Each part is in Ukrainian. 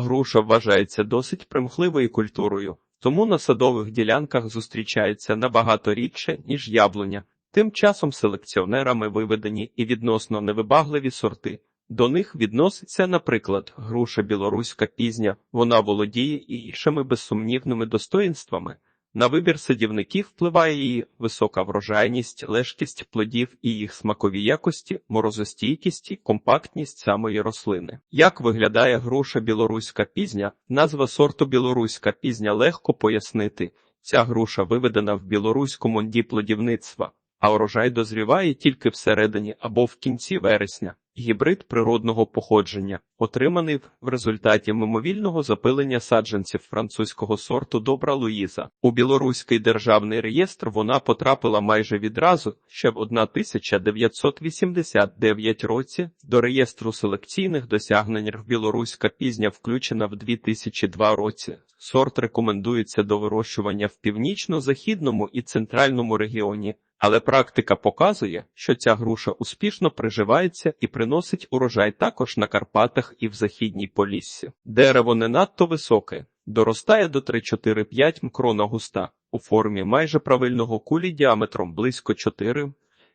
Груша вважається досить примхливою культурою, тому на садових ділянках зустрічається набагато рідше, ніж яблуня. Тим часом селекціонерами виведені і відносно невибагливі сорти. До них відноситься, наприклад, груша білоруська пізня, вона володіє і іншими безсумнівними достоїнствами. На вибір садівників впливає її висока врожайність, лежкість плодів і їх смакові якості, морозостійкість і компактність самої рослини. Як виглядає груша білоруська пізня? Назва сорту білоруська пізня легко пояснити. Ця груша виведена в білоруському нді плодівництва, а урожай дозріває тільки всередині або в кінці вересня. Гібрид природного походження, отриманий в результаті мимовільного запилення саджанців французького сорту Добра Луїза. У білоруський державний реєстр вона потрапила майже відразу, ще в 1989 році. До реєстру селекційних досягнень білоруська пізня включена в 2002 році. Сорт рекомендується до вирощування в північно-західному і центральному регіоні. Але практика показує, що ця груша успішно приживається і приносить урожай також на Карпатах і в Західній Поліссі. Дерево не надто високе, доростає до 3-4-5 мкрона густа, у формі майже правильного кулі діаметром близько 4.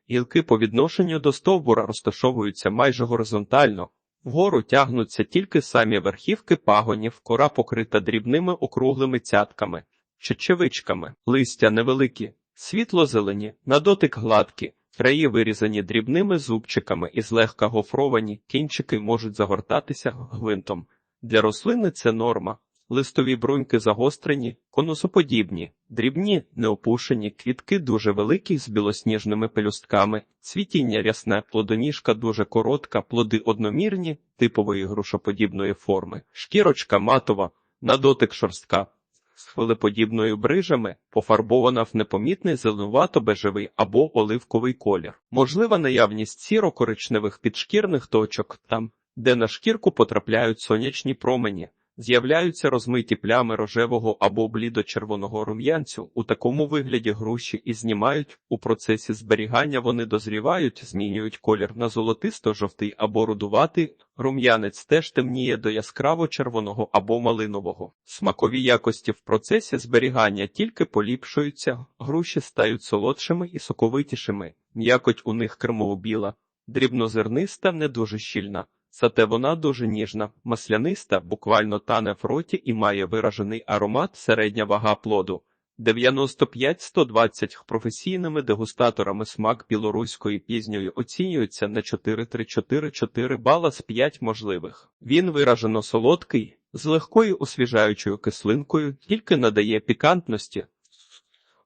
Гілки по відношенню до стовбура розташовуються майже горизонтально, вгору тягнуться тільки самі верхівки пагонів, кора покрита дрібними округлими цятками, чечевичками, листя невеликі. Світло-зелені, на дотик гладкі, краї вирізані дрібними зубчиками і злегка гофровані, кінчики можуть загортатися гвинтом. Для рослини це норма. Листові бруньки загострені, конусоподібні, дрібні, неопушені, квітки дуже великі з білосніжними пелюстками, цвітіння рясне, плодоніжка дуже коротка, плоди одномірні, типової грушоподібної форми, шкірочка матова, на дотик шорстка з хвилеподібною брижами, пофарбована в непомітний зеленувато-бежевий або оливковий колір. Можлива наявність сіро-коричневих підшкірних точок там, де на шкірку потрапляють сонячні промені. З'являються розмиті плями рожевого або блідо-червоного рум'янцю. У такому вигляді груші і знімають. У процесі зберігання вони дозрівають, змінюють колір на золотисто-жовтий або рудуватий. Рум'янець теж темніє до яскраво-червоного або малинового. Смакові якості в процесі зберігання тільки поліпшуються, груші стають солодшими і соковитішими. М'якоть у них кремово-біла, дрібнозерниста, не дуже щільна. Зате вона дуже ніжна, масляниста, буквально тане в роті і має виражений аромат середня вага плоду. 95-120 професійними дегустаторами смак білоруської пізньої оцінюється на 4-3-4-4 бала з 5 можливих. Він виражено солодкий, з легкою освіжаючою кислинкою, тільки надає пікантності,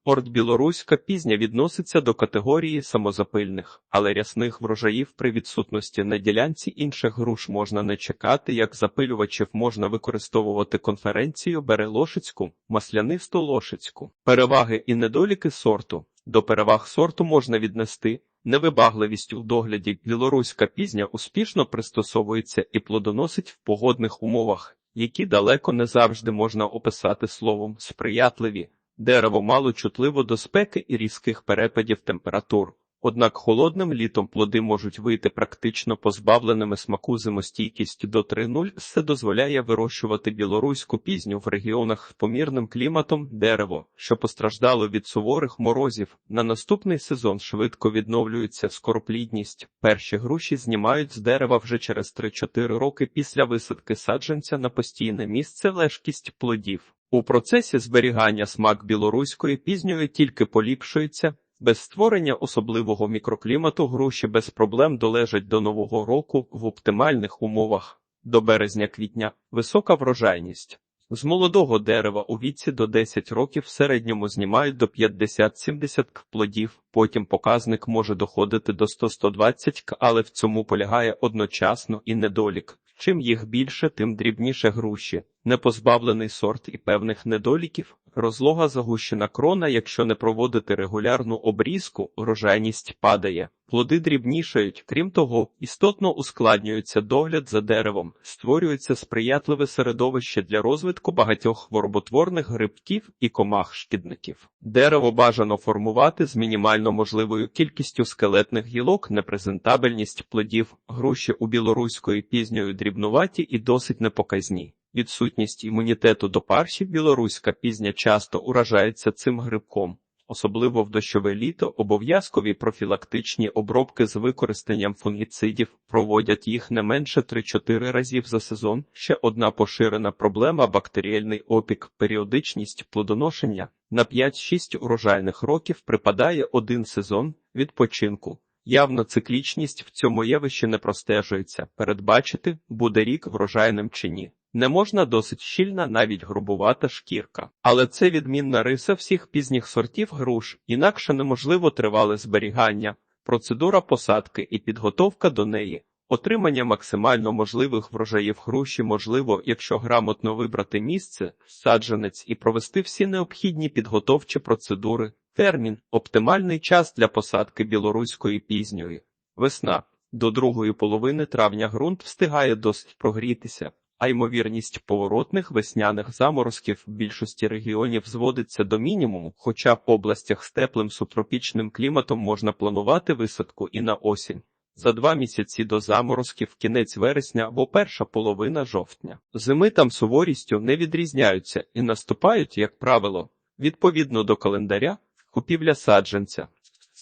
Орд білоруська пізня відноситься до категорії самозапильних, але рясних врожаїв при відсутності на ділянці інших груш можна не чекати, як запилювачів можна використовувати конференцію Берелошицьку, маслянисту лошицьку. Переваги і недоліки сорту. До переваг сорту можна віднести невибагливість у догляді. Білоруська пізня успішно пристосовується і плодоносить в погодних умовах, які далеко не завжди можна описати словом сприятливі. Дерево мало чутливо до спеки і різких перепадів температур, однак холодним літом плоди можуть вийти практично позбавленими смаку зимостійкістю до 3.0. Це дозволяє вирощувати білоруську пізню в регіонах з помірним кліматом дерево, що постраждало від суворих морозів. На наступний сезон швидко відновлюється скороплідність. Перші груші знімають з дерева вже через 3-4 роки після висадки саджанця на постійне місце лежкість плодів. У процесі зберігання смак білоруської пізньої тільки поліпшується, без створення особливого мікроклімату груші без проблем долежать до нового року в оптимальних умовах. До березня-квітня висока врожайність. З молодого дерева у віці до 10 років в середньому знімають до 50-70 к плодів, потім показник може доходити до 100-120 к, але в цьому полягає одночасно і недолік. Чим їх більше, тим дрібніше груші, не позбавлений сорт і певних недоліків, розлога загущена крона, якщо не проводити регулярну обрізку, урожайність падає, плоди дрібнішають, крім того, істотно ускладнюється догляд за деревом, створюється сприятливе середовище для розвитку багатьох хвороботворних грибків і комах шкідників. Дерево бажано формувати з мінімально можливою кількістю скелетних гілок, непрезентабельність плодів, груші у білоруської пізньої дрібнуваті і досить непоказні. Відсутність імунітету до паршів білоруська пізня часто уражається цим грибком. Особливо в дощове літо обов'язкові профілактичні обробки з використанням фунгіцидів проводять їх не менше 3-4 разів за сезон. Ще одна поширена проблема бактеріальний опік, періодичність плодоношення на 5-6 урожайних років припадає один сезон відпочинку. Явно циклічність в цьому явищі не простежується. Передбачити, буде рік врожайним чи ні. Не можна досить щільна, навіть грубувата шкірка. Але це відмінна риса всіх пізніх сортів груш, інакше неможливо тривале зберігання, процедура посадки і підготовка до неї. Отримання максимально можливих врожаїв груші можливо, якщо грамотно вибрати місце, саджанець і провести всі необхідні підготовчі процедури. Термін оптимальний час для посадки білоруської пізньої. Весна. До другої половини травня ґрунт встигає досить прогрітися, а ймовірність поворотних весняних заморозків в більшості регіонів зводиться до мінімуму, хоча в областях з теплим субтропічним кліматом можна планувати висадку і на осінь. За два місяці до заморозків кінець вересня або перша половина жовтня. Зими там суворістю не відрізняються і наступають, як правило, відповідно до календаря, купівля саджанця.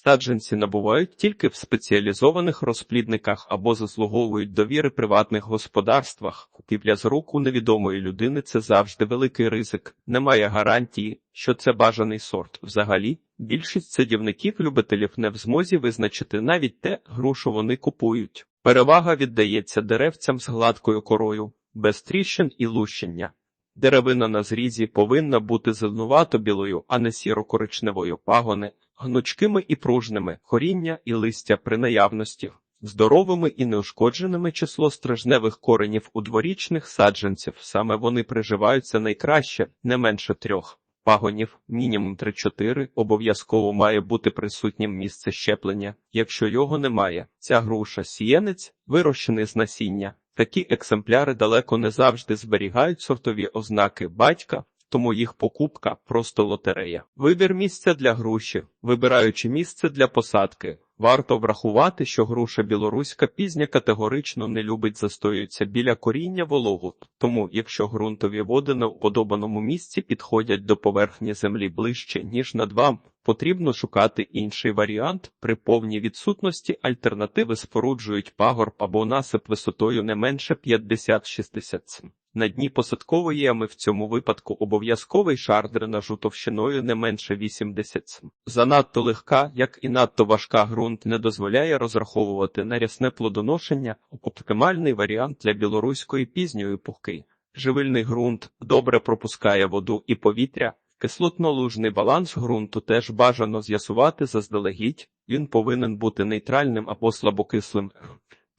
Саджанці набувають тільки в спеціалізованих розплідниках або заслуговують довіри приватних господарствах. Купівля з рук у невідомої людини це завжди великий ризик. Немає гарантії, що це бажаний сорт. Взагалі, більшість садівників-любителів не в змозі визначити навіть те, грушу вони купують. Перевага віддається деревцям з гладкою корою, без тріщин і лущення. Деревина на зрізі повинна бути зеленувато білою, а не сіро-коричневою пагони, гнучкими і пружними, коріння і листя при наявності, здоровими і неушкодженими число стражневих коренів у дворічних саджанців. Саме вони приживаються найкраще, не менше трьох. Пагонів, мінімум 3-4, обов'язково має бути присутнім місце щеплення. Якщо його немає, ця груша сієнець вирощений з насіння. Такі екземпляри далеко не завжди зберігають сортові ознаки батька, тому їх покупка просто лотерея. Вибір місця для груші, вибираючи місце для посадки. Варто врахувати, що груша білоруська пізня категорично не любить застоюється біля коріння вологу, тому якщо ґрунтові води на уподобаному місці підходять до поверхні землі ближче, ніж над вам, потрібно шукати інший варіант. При повній відсутності альтернативи споруджують пагорб або насип висотою не менше 50-60 см. На дні посадкової ями в цьому випадку обов'язковий шар дренажу товщиною не менше 80 см. Занадто легка, як і надто важка ґрунт не дозволяє розраховувати на рясне плодоношення, оптимальний варіант для білоруської пізньої пухки. Живильний ґрунт добре пропускає воду і повітря. Кислотно-лужний баланс ґрунту теж бажано з'ясувати заздалегідь, він повинен бути нейтральним або слабокислим.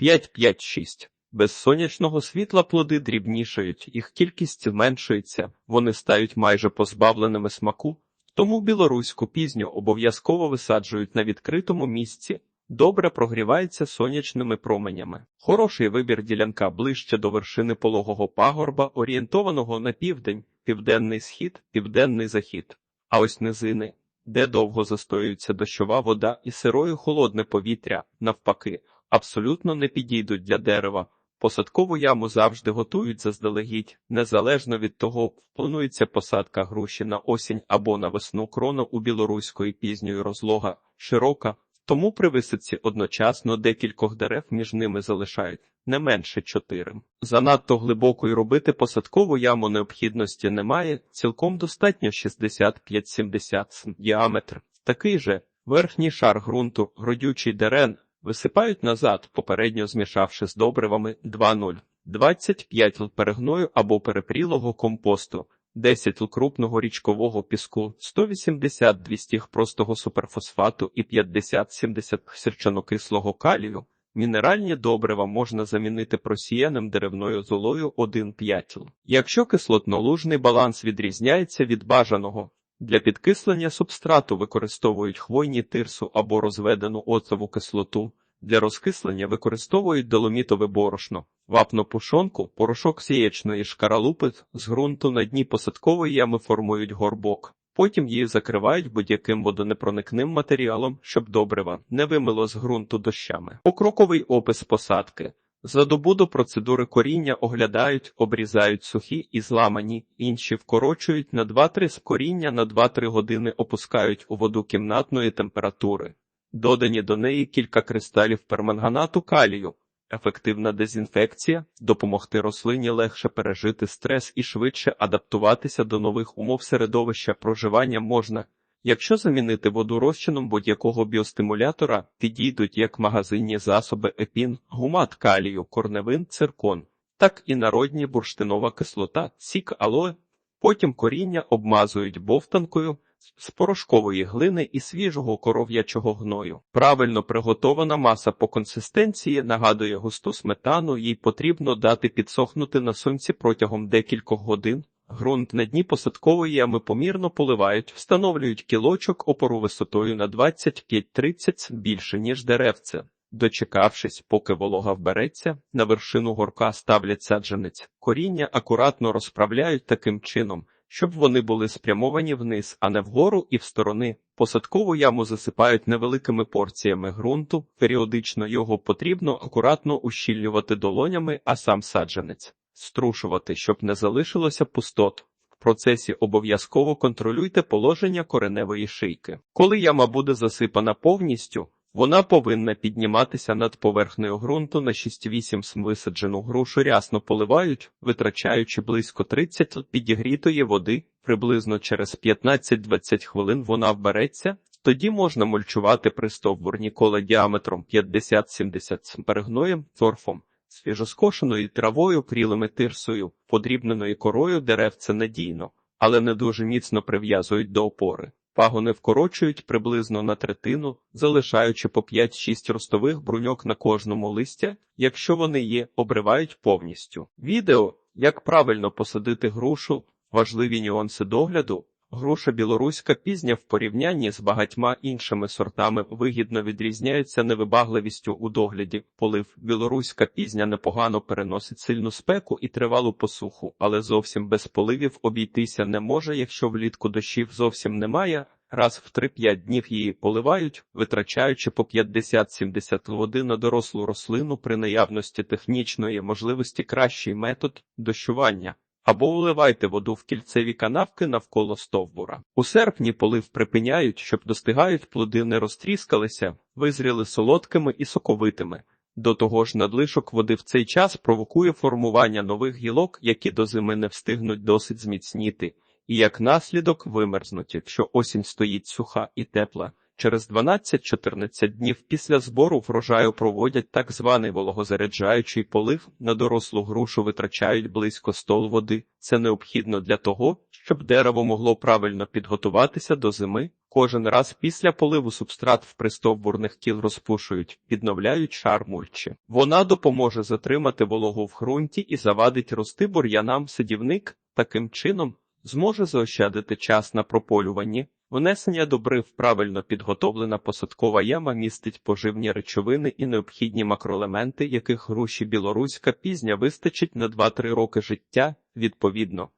5-5-6 без сонячного світла плоди дрібнішають, їх кількість зменшується, вони стають майже позбавленими смаку, тому білоруську пізню обов'язково висаджують на відкритому місці, добре прогрівається сонячними променями. Хороший вибір ділянка ближче до вершини пологого пагорба, орієнтованого на південь, південний схід, південний захід, а ось низини, де довго застоюється дощова вода і сирою холодне повітря, навпаки, абсолютно не підійдуть для дерева. Посадкову яму завжди готують заздалегідь, незалежно від того, планується посадка груші на осінь або на весну крона у білоруської пізньої розлога широка, тому при висадці одночасно декількох дерев між ними залишають не менше чотири. Занадто глибокою робити посадкову яму необхідності немає, цілком достатньо 65-70 см діаметр. Такий же верхній шар ґрунту, родючий дерен, Висипають назад, попередньо змішавши з добривами 2,0, 25 л перегною або перепрілого компосту, 10 л крупного річкового піску, 180-200 стіг простого суперфосфату і 50-70 сірчанокислого калію. Мінеральні добрива можна замінити просіяним деревною золою 1,5 л. Якщо кислотно-лужний баланс відрізняється від бажаного, для підкислення субстрату використовують хвойні тирсу або розведену оцову кислоту. Для розкислення використовують доломітове борошно, вапно пушонку, порошок сієчної шкаралупи з ґрунту на дні посадкової ями формують горбок. Потім її закривають будь-яким водонепроникним матеріалом, щоб добрива не вимило з ґрунту дощами. Покроковий опис посадки. За добу до процедури коріння оглядають, обрізають сухі і зламані, інші вкорочують на 2-3 з коріння на 2-3 години опускають у воду кімнатної температури. Додані до неї кілька кристалів перманганату калію. Ефективна дезінфекція допомогти рослині легше пережити стрес і швидше адаптуватися до нових умов середовища проживання можна. Якщо замінити воду розчином будь-якого біостимулятора, підійдуть як магазинні засоби епін, гумат калію, корневин, циркон, так і народні бурштинова кислота, сік алоe. Потім коріння обмазують бовтанкою з порошкової глини і свіжого коров'ячого гною. Правильно приготована маса по консистенції нагадує густу сметану, їй потрібно дати підсохнути на сонці протягом декількох годин. Ґрунт на дні посадкової ями помірно поливають, встановлюють кілочок опору висотою на 25-30 більше, ніж деревце. Дочекавшись, поки волога вбереться, на вершину горка ставлять саджанець. Коріння акуратно розправляють таким чином, щоб вони були спрямовані вниз, а не вгору і в сторони. Посадкову яму засипають невеликими порціями ґрунту, періодично його потрібно акуратно ущільнювати долонями, а сам саджанець струшувати, щоб не залишилося пустот. В процесі обов'язково контролюйте положення кореневої шийки. Коли яма буде засипана повністю, вона повинна підніматися над поверхнею ґрунту на 6-8 см висаджену грушу рясно поливають, витрачаючи близько 30 підігрітої води, приблизно через 15-20 хвилин вона вбереться, тоді можна мульчувати пристовбурні кола діаметром 50-70 см перегноєм, торфом. Свіжоскошеною травою, прілими тирсою, подрібненою корою дерев це надійно, але не дуже міцно прив'язують до опори. Пагони вкорочують приблизно на третину, залишаючи по 5-6 ростових бруньок на кожному листя, якщо вони є, обривають повністю. Відео, як правильно посадити грушу, важливі нюанси догляду. Груша білоруська пізня в порівнянні з багатьма іншими сортами вигідно відрізняється невибагливістю у догляді. Полив білоруська пізня непогано переносить сильну спеку і тривалу посуху, але зовсім без поливів обійтися не може, якщо влітку дощів зовсім немає. Раз в 3-5 днів її поливають, витрачаючи по 50-70 води на дорослу рослину при наявності технічної можливості кращий метод дощування. Або вливайте воду в кільцеві канавки навколо стовбура. У серпні полив припиняють, щоб достигають плоди не розтріскалися, визріли солодкими і соковитими. До того ж, надлишок води в цей час провокує формування нових гілок, які до зими не встигнуть досить зміцніти, і як наслідок вимерзнуть, якщо осінь стоїть суха і тепла. Через 12-14 днів після збору врожаю проводять так званий вологозаряджаючий полив, на дорослу грушу витрачають близько 100 води. Це необхідно для того, щоб дерево могло правильно підготуватися до зими. Кожен раз після поливу субстрат в пристовбурних кіл розпушують, підновляють шар мульчі. Вона допоможе затримати вологу в ґрунті і завадить рости бур'янам сидівник. Таким чином зможе заощадити час на прополюванні. Внесення добрив правильно підготовлена посадкова яма містить поживні речовини і необхідні макроелементи, яких груші білоруська пізня вистачить на 2-3 роки життя, відповідно.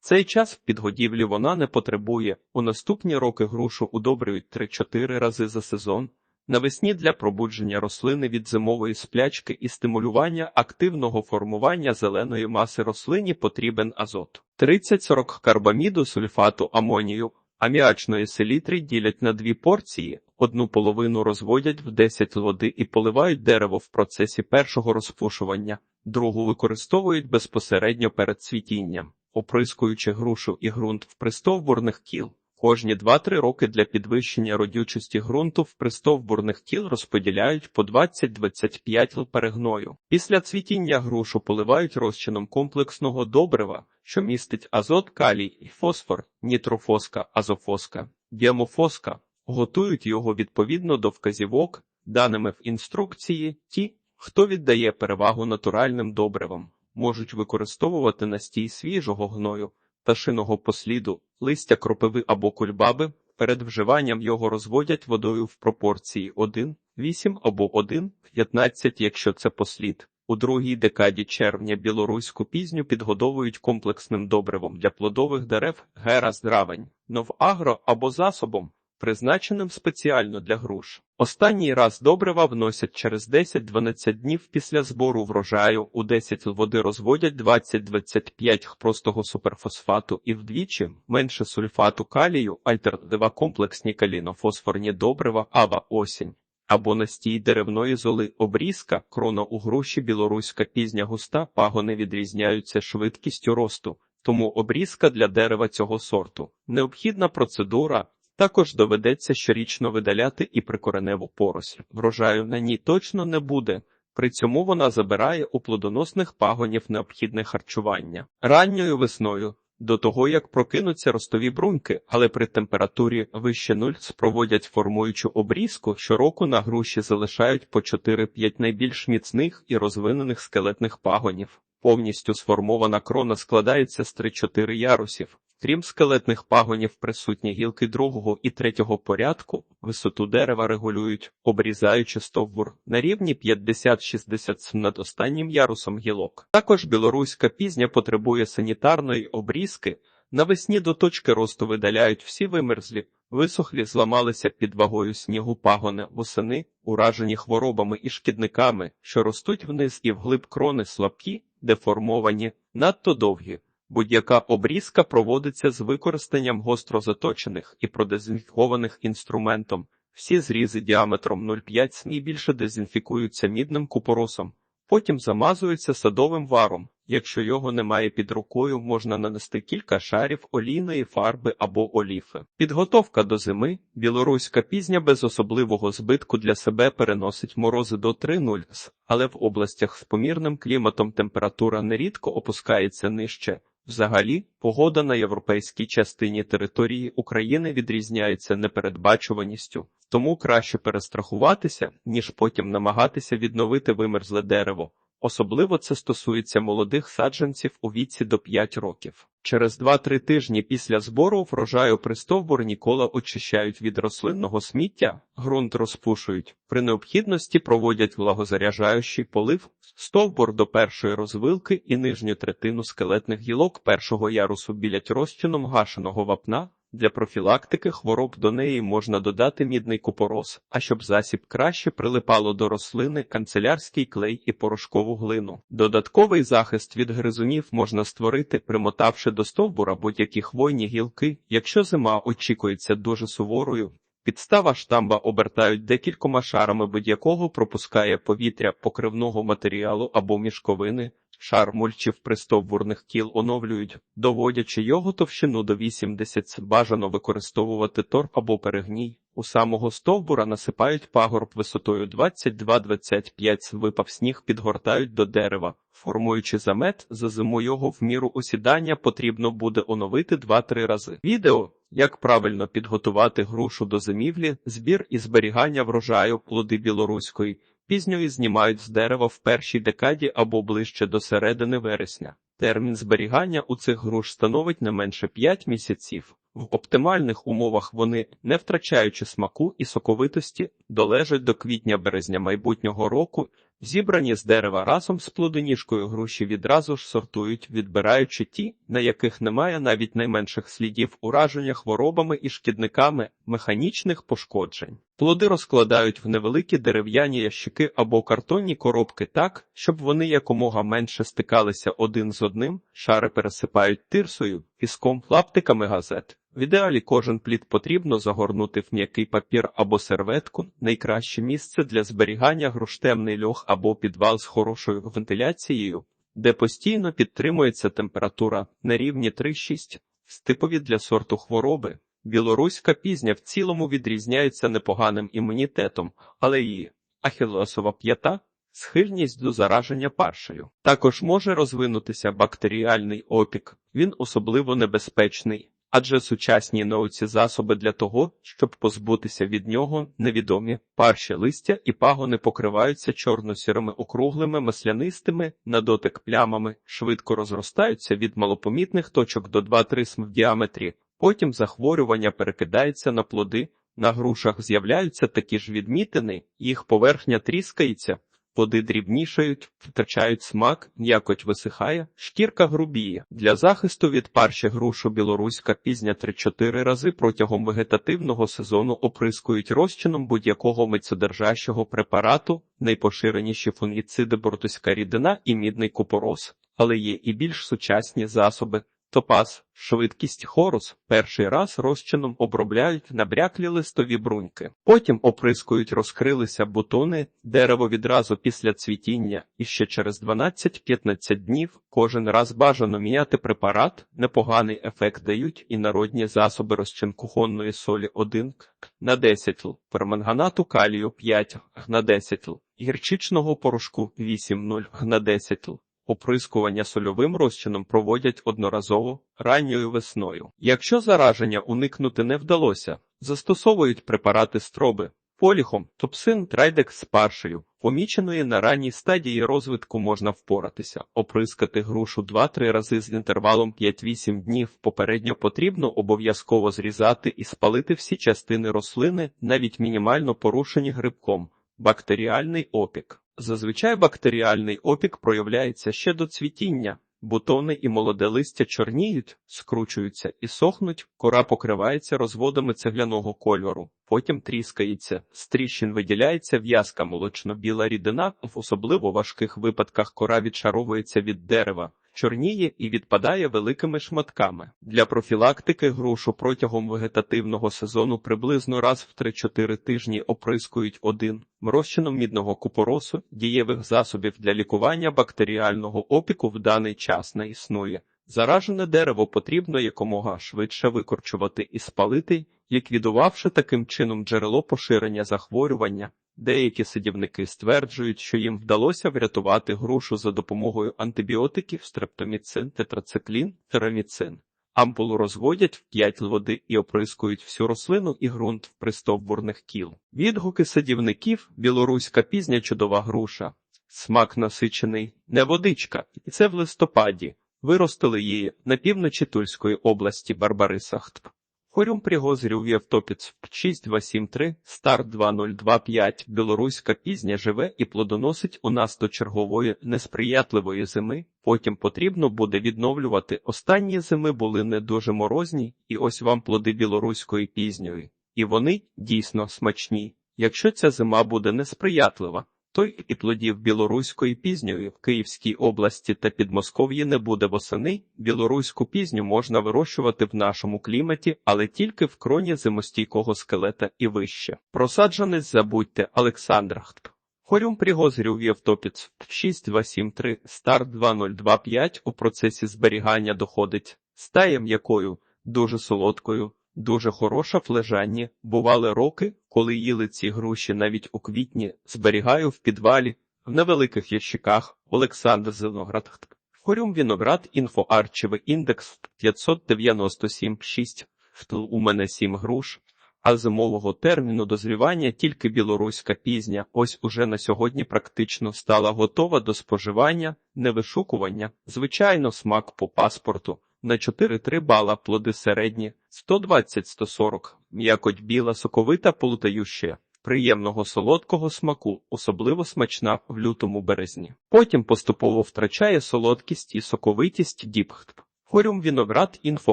Цей час в підгодівлі вона не потребує. У наступні роки грушу удобрюють 3-4 рази за сезон. Навесні для пробудження рослини від зимової сплячки і стимулювання активного формування зеленої маси рослині потрібен азот. 30-40 карбаміду сульфату амонію Аміачної селітри ділять на дві порції, одну половину розводять в 10 води і поливають дерево в процесі першого розпушування, другу використовують безпосередньо перед цвітінням, оприскуючи грушу і ґрунт в пристовбурних кіл. Кожні 2-3 роки для підвищення родючості ґрунту в пристовбурних кіл розподіляють по 20-25 л перегною. Після цвітіння грушу поливають розчином комплексного добрива, що містить азот, калій і фосфор, нітрофоска, азофоска, діамофоска, готують його відповідно до вказівок, даними в інструкції. Ті, хто віддає перевагу натуральним добривам, можуть використовувати настій свіжого гною, пташиного посліду, листя кропиви або кульбаби. Перед вживанням його розводять водою в пропорції 1, 8 або 1, 15, якщо це послід. У другій декаді червня білоруську пізню підгодовують комплексним добривом для плодових дерев гера здравень, новагро або засобом, призначеним спеціально для груш. Останній раз добрива вносять через 10-12 днів після збору врожаю, у 10 води розводять 20-25 простого суперфосфату і вдвічі менше сульфату калію, альтернатива комплексні калінофосфорні добрива, ава осінь. Або настій деревної золи обрізка, крона у груші білоруська пізня густа, пагони відрізняються швидкістю росту, тому обрізка для дерева цього сорту. Необхідна процедура, також доведеться щорічно видаляти і прикореневу поросль. Врожаю на ній точно не буде. При цьому вона забирає у плодоносних пагонів необхідне харчування. Ранньою весною, до того як прокинуться ростові бруньки, але при температурі вище нуль спроводять формуючу обрізку, щороку на груші залишають по 4-5 найбільш міцних і розвинених скелетних пагонів. Повністю сформована крона складається з 3-4 ярусів. Крім скелетних пагонів, присутні гілки другого і третього порядку, висоту дерева регулюють, обрізаючи стовбур на рівні 50-60 см над останнім ярусом гілок. Також білоруська пізня потребує санітарної обрізки. Навесні до точки росту видаляють всі вимерзлі, висохлі, зламалися під вагою снігу пагони, восени, уражені хворобами і шкідниками, що ростуть вниз і вглиб крони слабкі, деформовані, надто довгі. Будь-яка обрізка проводиться з використанням гостро заточених і продезінфікованих інструментом. Всі зрізи діаметром 0,5 см більше дезінфікуються мідним купоросом, потім замазуються садовим варом. Якщо його немає під рукою, можна нанести кілька шарів олійної фарби або оліфи. Підготовка до зими. Білоруська пізня без особливого збитку для себе переносить морози до 3-0, але в областях з помірним кліматом температура нерідко опускається нижче. Взагалі, погода на європейській частині території України відрізняється непередбачуваністю, тому краще перестрахуватися, ніж потім намагатися відновити вимерзле дерево. Особливо це стосується молодих саджанців у віці до 5 років. Через 2-3 тижні після збору врожаю пристовбур ніколи очищають від рослинного сміття, ґрунт розпушують. При необхідності проводять влагозаряджаючий полив, стовбур до першої розвилки і нижню третину скелетних гілок першого ярусу білять розчином гашеного вапна. Для профілактики хвороб до неї можна додати мідний купорос, а щоб засіб краще прилипало до рослини, канцелярський клей і порошкову глину. Додатковий захист від гризунів можна створити, примотавши до стовбура будь-які хвойні гілки, якщо зима очікується дуже суворою. Підстава штамба обертають декількома шарами, будь-якого пропускає повітря покривного матеріалу або мішковини. Шар мульчів пристовбурних кіл оновлюють, доводячи його товщину до 80. Бажано використовувати торф або перегній. У самого стовбура насипають пагорб висотою 22-25 с. Випав сніг підгортають до дерева. Формуючи замет, за зиму його в міру осідання потрібно буде оновити 2-3 рази. Відео як правильно підготувати грушу до зимівлі, збір і зберігання врожаю плоди білоруської. Пізньої знімають з дерева в першій декаді або ближче до середини вересня. Термін зберігання у цих груш становить не менше 5 місяців. В оптимальних умовах вони, не втрачаючи смаку і соковитості, долежать до квітня-березня майбутнього року. Зібрані з дерева разом з плодоніжкою груші відразу ж сортують, відбираючи ті, на яких немає навіть найменших слідів ураження хворобами і шкідниками механічних пошкоджень. Плоди розкладають в невеликі дерев'яні ящики або картонні коробки так, щоб вони якомога менше стикалися один з одним, шари пересипають тирсою, піском, лаптиками газет. В ідеалі кожен плід потрібно загорнути в м'який папір або серветку. Найкраще місце для зберігання груштемний льох або підвал з хорошою вентиляцією, де постійно підтримується температура на рівні 3-6, стипові для сорту хвороби. Білоруська пізня в цілому відрізняється непоганим імунітетом, але її ахілосова п'ята схильність до зараження паршею. Також може розвинутися бактеріальний опік, він особливо небезпечний. Адже сучасні науці засоби для того, щоб позбутися від нього, невідомі парші листя і пагони покриваються чорно-сірими округлими маслянистими на дотик плямами, швидко розростаються від малопомітних точок до 2-3 см в діаметрі. Потім захворювання перекидається на плоди, на грушах з'являються такі ж відмітини, їх поверхня тріскається, плоди дрібнішають, втрачають смак, м'якоть висихає, шкірка грубіє. Для захисту від парші грушу білоруська пізня 3-4 рази протягом вегетативного сезону оприскують розчином будь-якого мицедержащого препарату, найпоширеніші фунгіциди бортуська рідина і мідний купорос, але є і більш сучасні засоби. Топаз, швидкість хорус перший раз розчином обробляють набряклі листові бруньки. Потім оприскують розкрилися бутони, дерево відразу після цвітіння, і ще через 12-15 днів кожен раз бажано міняти препарат, непоганий ефект дають і народні засоби розчин кухонної солі 1 на 10 л, перманганату калію 5 г на 10 л, гірчичного порошку 8,0 г на 10 л. Оприскування сольовим розчином проводять одноразово ранньою весною. Якщо зараження уникнути не вдалося, застосовують препарати строби, поліхом, топсин, трайдекс з паршею. Поміченої на ранній стадії розвитку можна впоратися, оприскати грушу 2-3 рази з інтервалом 5-8 днів. Попередньо потрібно обов'язково зрізати і спалити всі частини рослини, навіть мінімально порушені грибком. Бактеріальний опік. Зазвичай бактеріальний опік проявляється ще до цвітіння. Бутони і молоде листя чорніють, скручуються і сохнуть, кора покривається розводами цегляного кольору, потім тріскається, з тріщин виділяється в'язка молочно-біла рідина, в особливо важких випадках кора відшаровується від дерева, чорніє і відпадає великими шматками. Для профілактики грушу протягом вегетативного сезону приблизно раз в 3-4 тижні оприскують один розчином мідного купоросу, дієвих засобів для лікування бактеріального опіку в даний час не існує. Заражене дерево потрібно якомога швидше викорчувати і спалити, ліквідувавши таким чином джерело поширення захворювання. Деякі садівники стверджують, що їм вдалося врятувати грушу за допомогою антибіотиків стрептоміцин, тетрациклін, тераміцин. Ампулу розводять в 5 води і оприскують всю рослину і ґрунт в пристовбурних кіл. Відгуки садівників білоруська пізня чудова груша. Смак насичений, не водичка, і це в листопаді. Виростили її на півночі Тульської області Барбарисахт. Хорюм Пригозрів Євтопіц 6273, стар 2025, білоруська пізня живе і плодоносить у нас до чергової несприятливої зими. Потім потрібно буде відновлювати. Останні зими були не дуже морозні, і ось вам плоди білоруської пізньої. І вони дійсно смачні. Якщо ця зима буде несприятлива, то і плодів білоруської пізньої в Київській області та Підмосков'ї не буде восени. Білоруську пізню можна вирощувати в нашому кліматі, але тільки в кроні зимостійкого скелета і вище. Просаджанець забудьте Олександрахт. Хорюм Пригозрів Євтопіц 6273 стар 2025 у процесі зберігання доходить стає м'якою, дуже солодкою, Дуже хороша в лежанні. Бували роки, коли їли ці груші навіть у квітні, зберігаю в підвалі, в невеликих ящиках Олександр Зеленоград. Хорюм Віноград інфо Арчевий індекс 597,6. У мене 7 груш, а зимового терміну дозрівання тільки білоруська пізня. Ось уже на сьогодні практично стала готова до споживання, невишукування, звичайно, смак по паспорту. На 4-3 бала плоди середні, 120-140, м'якоть біла, соковита, полутающе, приємного солодкого смаку, особливо смачна в лютому березні. Потім поступово втрачає солодкість і соковитість діпхт. Хорюм віноград інфо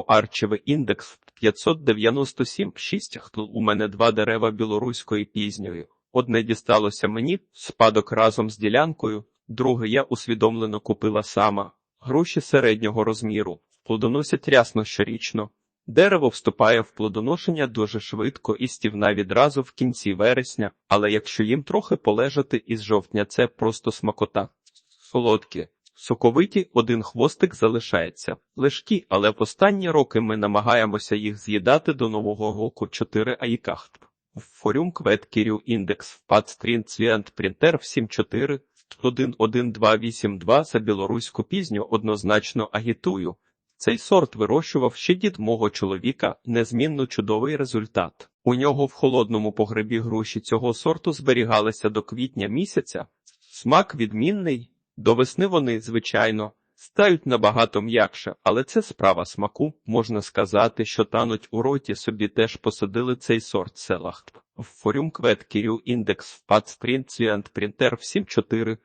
Арчевий індекс 597,6 У мене два дерева білоруської пізньої. Одне дісталося мені, спадок разом з ділянкою, друге я усвідомлено купила сама. Груші середнього розміру. Плодоносять рясно щорічно. Дерево вступає в плодоношення дуже швидко і стівна відразу в кінці вересня, але якщо їм трохи полежати із жовтня, це просто смакота. Солодкі, соковиті, один хвостик залишається. Лежкі, але в останні роки ми намагаємося їх з'їдати до нового року 4 айкахт. Форюм кветкірю індекс, падстрін цвіант принтер 74 11282 за білоруську пізню однозначно агітую. Цей сорт вирощував ще дід мого чоловіка, незмінно чудовий результат. У нього в холодному погребі груші цього сорту зберігалися до квітня місяця. Смак відмінний, до весни вони, звичайно, стають набагато м'якше, але це справа смаку. Можна сказати, що тануть у роті собі теж посадили цей сорт селах. Форум квет Кірю індекс впад спринт цвіант принтер в 74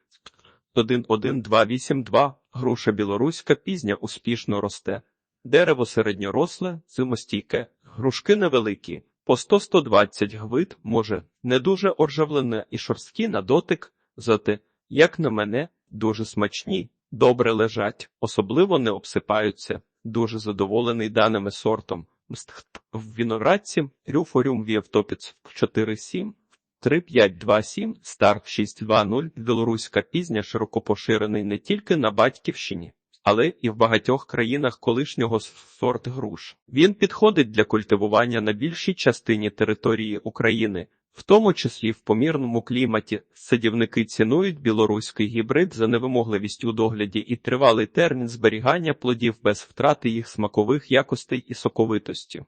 11282 груша білоруська пізня успішно росте. Дерево середньоросле, зимостійке, грушки невеликі, по 100-120 гвит, може, не дуже оржавлене і шорсткі на дотик, зате, як на мене, дуже смачні, добре лежать, особливо не обсипаються, дуже задоволений даними сортом. Мстхт. В віноградці Рюфорюм Вієвтопіц 47 3527 Старт 620 Білоруська пізня широко поширений не тільки на батьківщині, але і в багатьох країнах колишнього сорт груш. Він підходить для культивування на більшій частині території України, в тому числі в помірному кліматі. Садівники цінують білоруський гібрид за невимогливість у догляді і тривалий термін зберігання плодів без втрати їх смакових якостей і соковитості.